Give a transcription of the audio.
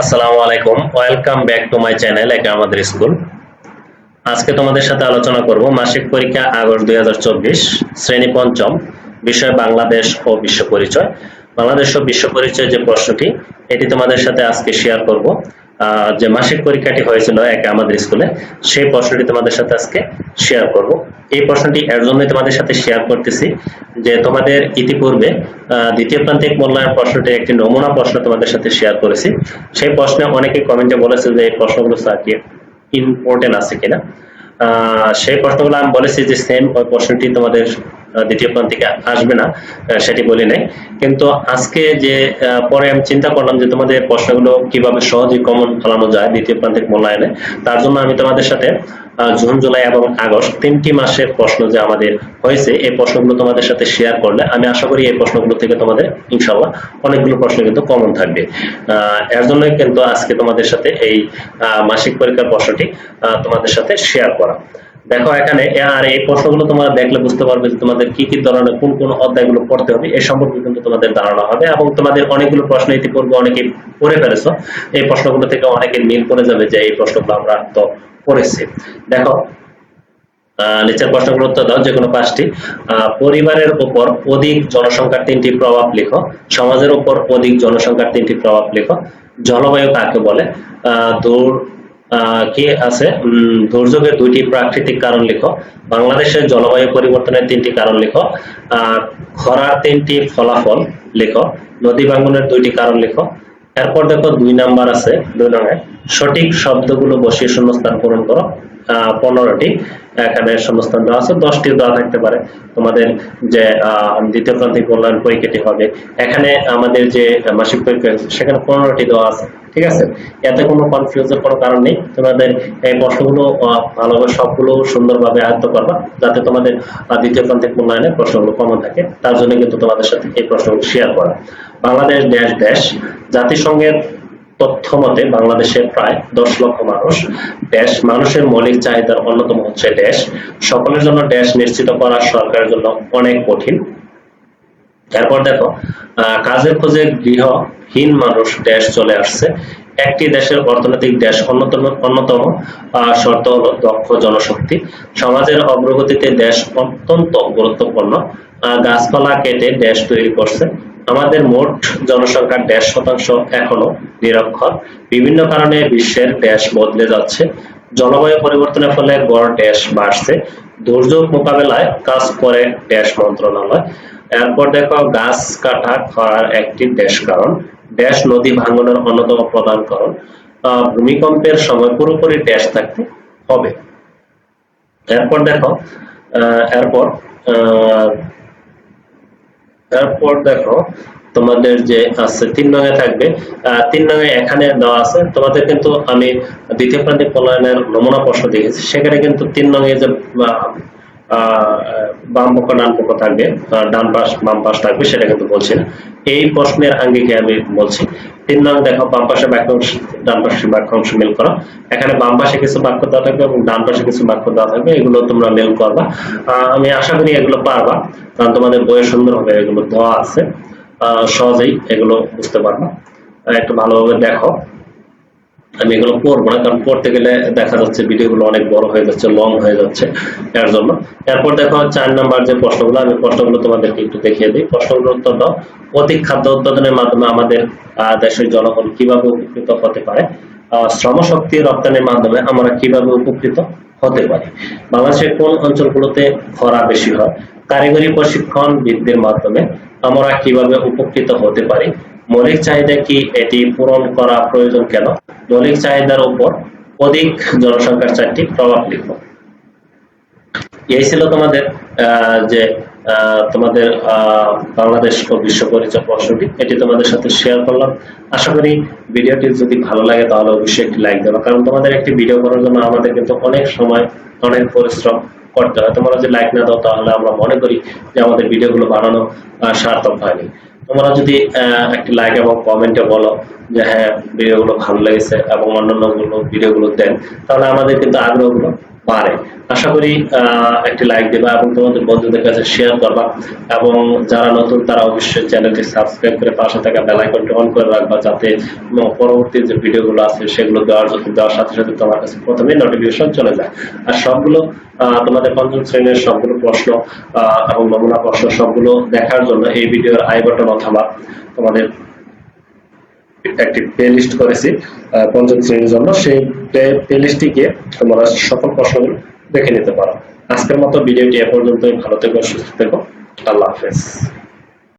আসসালামু আলাইকুম। Welcome back to my channel একে আমাদের স্কুল। আজকে তোমাদের সাথে আলোচনা করব মাসিক পরীক্ষা আগস্ট দুই হাজার চব্বিশ, শ্রেণি পঞ্চম, বিষয় বাংলাদেশ ও বিশ্ব পরিচয়। বাংলাদেশ ও বিশ্ব পরিচয় যে প্রশ্নটি, এটি তোমাদের সাথে আজকে শেয়ার করব। যে মাসিক পরীক্ষাটি হয়েছিল একে আমাদের স্কুলে, সেই প্রশ্নটি তোমাদের সাথে আজকে শেয়ার করব। এই প্রশ্নটি এর জন্যই তোমাদের সাথে শেয়ার করতেছি যে তোমাদের ইতিপূর্বে দ্বিতীয় প্রান্তিক মূল্যায়ন প্রশ্নটি একটি নমুনা প্রশ্ন তোমাদের সাথে শেয়ার করেছি। সেই প্রশ্নে অনেকে কমেন্টে বলেছে যে এই প্রশ্নগুলো স্যার কি ইম্পর্টেন্ট আছে কিনা। সেই প্রশ্নগুলো আমি বলেছি যে সেম ওই প্রশ্নটি তোমাদের দ্বিতীয় প্রান্তিকে আসবে না সেটি বলি নাই কিন্তু আজকে যে পরে আমি চিন্তা করলাম যে তোমাদের প্রশ্নগুলো কীভাবে সহজে কমন ফেলানো যায় দ্বিতীয় প্রান্তিক মূল্যায়নে, তার জন্য আমি তোমাদের সাথে জুন, জুলাই এবং আগস্ট তিনটি মাসের প্রশ্ন যে আমাদের হয়েছে, এই প্রশ্নগুলো তোমাদের সাথে শেয়ার করলে, আমি আশা করি এই প্রশ্নগুলো থেকে তোমাদের ইনশাল্লাহ অনেকগুলো প্রশ্ন কিন্তু কমন থাকবে। এর জন্যই কিন্তু আজকে তোমাদের সাথে এই মাসিক পরীক্ষার প্রশ্নটি তোমাদের সাথে শেয়ার করা। দেখো, এখানে আর এই প্রশ্নগুলো তোমরা দেখলে বুঝতে পারবে যে তোমাদের কি কি ধরনের কোন কোন অধ্যায়গুলো পড়তে হবে। এই সম্পর্কে কিন্তু তোমাদের ধারণা হবে এবং তোমাদের অনেকগুলো প্রশ্ন ইতিপূর্বে অনেকে পড়ে ফেলেছো। এই প্রশ্নগুলো থেকে অনেকে মিল করে যাবে যে এই প্রশ্নগুলো আমরা তো পড়েছি। দেখো নিচের প্রশ্নগুলো উত্তর দাও যে কোনো পাঁচটি পরিবারের উপর অধিক জনসংখ্যার তিনটি প্রভাব লিখো। সমাজের উপর অধিক জনসংখ্যার তিনটি প্রভাব লিখো। জলবায়ু কাকে বলে? দূর কি আছে? দুর্যোগের দুইটি প্রাকৃতিক কারণ লিখো। বাংলাদেশের জলবায়ু পরিবর্তনের তিনটি কারণ লিখো। খরার তিনটি ফলাফল লিখো। নদী ভাঙ্গনের দুইটি কারণ লিখো। এরপর দেখো দুই নাম্বার আছে, দুই নম্বরে। সঠিক শব্দগুলো বসিয়ে শূন্যস্থান পূরণ করো। পনেরোটি এখানে শূন্যস্থান দেওয়া আছে, দশটি দেওয়া থাকতে পারে। তোমাদের যে দ্বিতীয় প্রান্তিক মূল্যায়ন পরীক্ষাটি হবে। এখানে আমাদের যে মাসিক পরীক্ষা সেখানে পনেরোটি দেওয়া আছে। ঠিক আছে? এতে কোনো কনফিউজের কোনো কারণ নেই। তোমাদের এই প্রশ্নগুলো ভালোভাবে সবগুলো সুন্দরভাবে আয়ত্ত করবা, যাতে তোমাদের দ্বিতীয় প্রান্তিক মূল্যায়নে প্রশ্নগুলো কমন থাকে। তার জন্য কিন্তু তোমাদের সাথে এই প্রশ্নগুলো শেয়ার করা। বাংলাদেশ দেশ দেশ, জাতিসংঘের তথ্য মতে বাংলাদেশের প্রায় দশ লক্ষ মানুষ দেশ, মানুষের মৌলিক চাহিদার অন্যতম হচ্ছে দেশ। সকলের জন্য দেশ নিশ্চিত করা সরকারের জন্য অনেক কঠিন। এরপর দেখো কাজের খোঁজে গৃহহীন মানুষ দেশ চলে আসছে। একটি দেশের অর্থনৈতিক দেশ অন্যতম অন্যতম শর্ত হলো দক্ষ জনশক্তি। সমাজের অগ্রগতিতে দেশ অত্যন্ত গুরুত্বপূর্ণ। গাছপালা কেটে দেশ তৈরি করছে। আমাদের মোট জনসংখ্যার দেড় শতাংশ এখনও নিরক্ষর। বিভিন্ন কারণে বিশ্বের দেশ বদলে যাচ্ছে। জলবায়ু পরিবর্তনের ফলে গড় দেশ বাড়ছে। দুর্যোগ মোকাবেলায় কাজ করে দেশ মন্ত্রণালয়। এরপর দেখো গাছ কাটা খরার একটি দেশ কারণ। দেশ নদী ভাঙনের অন্যতম প্রধান কারণ। ভূমিকম্পের সময় পুরোপুরি দেশ থাকতে হবে। এরপর দেখো আহ, এরপর দেখো তোমাদের যে আছে তিন রঙে থাকবে। তিন রঙে এখানে দেওয়া আছে। তোমাদের কিন্তু আমি দ্বিতীয় প্রান্তিক মূল্যায়নের নমুনা প্রশ্ন দেখেছি। সেখানে কিন্তু তিন রঙে যে বাম পক্ষ ডান পক্ষ থাকবে ডান পাশ, বাম পাশ থাকবে, সেটা কিন্তু বলছি না। এই প্রশ্নের আঙ্গিকে আমি বলছি। তিন নং দেখো, বাম পাশে বাক্যাংশ ডান পাশে বাক্যাংশ মিল করো। এখানে বাম পাশে কিছু বাক্য দেওয়া থাকবে এবং ডান পাশে কিছু বাক্য দেওয়া থাকবে, এগুলো তোমরা মেল করবা। আমি আশা করি এগুলো পারবা, কারণ তোমাদের বইয়ে সুন্দরভাবে এগুলো দেওয়া আছে। সহজেই এগুলো বুঝতে পারবা। একটু ভালোভাবে দেখো। আমি এগুলো পড়ব না, কারণ পড়তে গেলে দেখা যাচ্ছে ভিডিওগুলো অনেক বড় হয়ে যাচ্ছে লং হয়ে যাচ্ছে এর জন্য। এরপর দেখো চার নাম্বার যে প্রশ্নগুলো, আমি প্রশ্নগুলো তোমাদেরকে একটু দেখিয়ে দিই। প্রশ্নগুলোর উত্তর দাও। অধিক খাদ্য উৎপাদনের মাধ্যমে আমাদের দেশের জনগণ কীভাবে উপকৃত হতে পারে? শ্রম শক্তি রপ্তানির মাধ্যমে আমরা কীভাবে উপকৃত হতে পারি? বাংলাদেশের কোন অঞ্চলগুলোতে খরা বেশি হয়? কারিগরি প্রশিক্ষণ বৃদ্ধির মাধ্যমে আমরা কীভাবে উপকৃত হতে পারি? মৌলিক চাহিদা কি এটি পূরণ করা প্রয়োজন কেন? মৌলিক চাহিদার উপর অধিক জনসংখ্যার চারটি প্রভাব লিখো। এই ছিল তোমাদের যে তোমাদের বাংলাদেশ ও বিশ্ব পরিচয় প্রশ্নটি এটি তোমাদের সাথে শেয়ার করলাম। আশা করি ভিডিওটি যদি ভালো লাগে তাহলে অবশ্যই একটি লাইক দেবো। কারণ তোমাদের একটি ভিডিও করার জন্য আমাদের কিন্তু অনেক সময়, অনেক পরিশ্রম করতে হয়। তোমরা যদি লাইক না দাও তাহলে আমরা মনে করি যে আমাদের ভিডিওগুলো বানানো সার্থক হয়নি। তোমরা যদি একটি লাইক এবং কমেন্টে বলো যে হ্যাঁ ভিডিওগুলো ভালো লেগেছে এবং অন্যান্যগুলো ভিডিওগুলো দেন, তাহলে আমাদের কিন্তু আগ্রহগুলো পারে। আশা করি একটি লাইক দেবা এবং তোমাদের বন্ধুদের কাছে শেয়ার করবা এবং যারা নতুন, তারা অবশ্যই চ্যানেলটি সাবস্ক্রাইব করে পাশে থাকা বেল আইকনটি অন করে রাখবা যাতে পরবর্তী যে ভিডিওগুলো আছে, সেগুলো দেওয়ার দেওয়ার সাথে সাথে তোমার কাছে প্রথমেই নোটিফিকেশন চলে যায়। আর সবগুলো তোমাদের পঞ্চম শ্রেণির সবগুলো প্রশ্ন এবং নমুনা প্রশ্ন সবগুলো দেখার জন্য এই ভিডিওর আই বাটন অথবা তোমাদের একটি প্লে লিস্ট করেছি পঞ্চম শ্রেণির জন্য। সেই প্লে লিস্টটিকে তোমরা সকল প্রশ্নগুলো দেখে নিতে পারো। আজকের মতো ভিডিওটি এ পর্যন্তই। ভালো থেকো, সুস্থ থেকো। আল্লাহ হাফেজ।